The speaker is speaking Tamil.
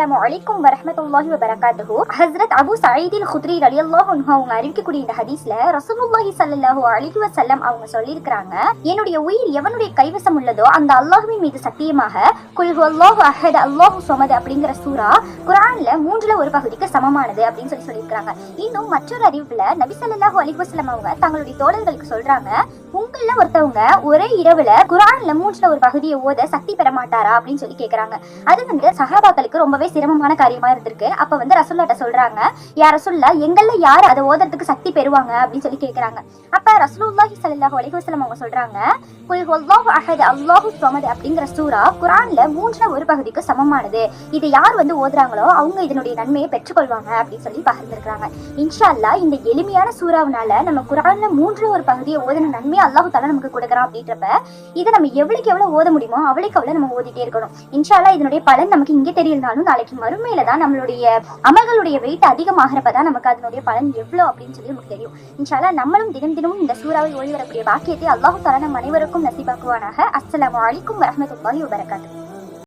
அஸ்ஸலாமு அலைக்கும் வரஹமத்துல்லாஹி வபரகாத்துஹு. ஹஸ்ரத் அபு சயீதின் குத்ரி ரலியல்லாஹு அன்ஹு அவங்க அறிவிக்கக்கூடிய இந்த ஹதீஸ்ல ரசூலுல்லாஹி ஸல்லல்லாஹு அலைஹி வஸல்லம் அவங்க சொல்லியிருக்கிறாங்க என்னுடைய உயிர் எவனுடைய கைவசம் உள்ளதோ அந்த அல்லாஹ்வின் மீது சத்தியமாக குல் ஹுவல்லாஹு அஹத் அல்லாஹு ஸமத் அப்படிங்கிற சூரா குர்ஆன்ல மூன்றுல ஒரு பகுதிக்கு சமமானது அப்படின்னு சொல்லி சொல்லியிருக்காங்க இன்னும் மற்றொரு அறிவிப்புல நபி ஸல்லல்லாஹு அலைஹி வஸல்லம் அவங்க தங்களுடைய தோழர்களுக்கு சொல்றாங்க உங்கள ஒருத்தவங்க ஒரே இரவுல குரான்ல மூன்றுல ஒரு பகுதியை ஓத சக்தி பெற மாட்டாரா அப்படின்னு சொல்லி கேக்குறாங்க. அது வந்து சஹாபாக்களுக்கு ரொம்பவே சிரமமான காரியமா இருந்திருக்கு. அப்ப வந்து ரசுல்லாட்ட சொல்றாங்க யார் ரசுல்லா எங்கள்ல யார் அதை ஓதுறதுக்கு சக்தி பெறுவாங்க? அப்படின்னு சொல்லி கேக்குறாங்க. அப்ப ரசூலுல்லாஹி சல்லாஹ் அலிஹசலம் அவங்க சொல்றாங்க குல் ஹுவல்லாஹு அஹத் அல்லாஹு சமது அப்படிங்கிற சூரா குரான்ல மூன்றுல ஒரு பகுதிக்கு சமமானது. இது யார் வந்து ஓதுறாங்களோ அவங்க இதனுடைய நன்மையை பெற்றுக்கொள்வாங்க அப்படின்னு சொல்லி பகிர்ந்துருக்காங்க இன்ஷா அல்லா இந்த எளிமையான சூறாவனால நம்ம குரான்ல மூன்று ஒரு பகுதியை ஓதின நன்மையை அல்லாஹு தஆலா நமக்கு கொடுக்குறான் அப்படின்றப்ப இதை நம்ம எவ்வளவுக்கு எவ்வளவு ஓத முடியுமோ அவளுக்கு அவ்வளவு நம்ம ஓதிட்டே இருக்கணும். இன்ஷாலா இதனுடைய பலன் நமக்கு இங்கே தெரியலனாலும் நாளைக்கு மறுமையில தான் நம்மளுடைய அமல்களுடைய வெயிட் அதிகமாகிறப்ப தான் நமக்கு அதனுடைய பலன் எவ்வளவு அப்படின்னு சொல்லி நமக்கு தெரியும். இன்ஷாலா நம்மளும் தினம் தினமும் இந்த சூறாவை ஓடி வரக்கூடிய பாக்கியத்தை அல்லாஹு தஆலா நம் அனைவருக்கும் நசிபாக்குவானாக. அஸ்லாம் அலைக்கும் வரஹ்மத்துல்லாஹி வபரகாத்துஹு.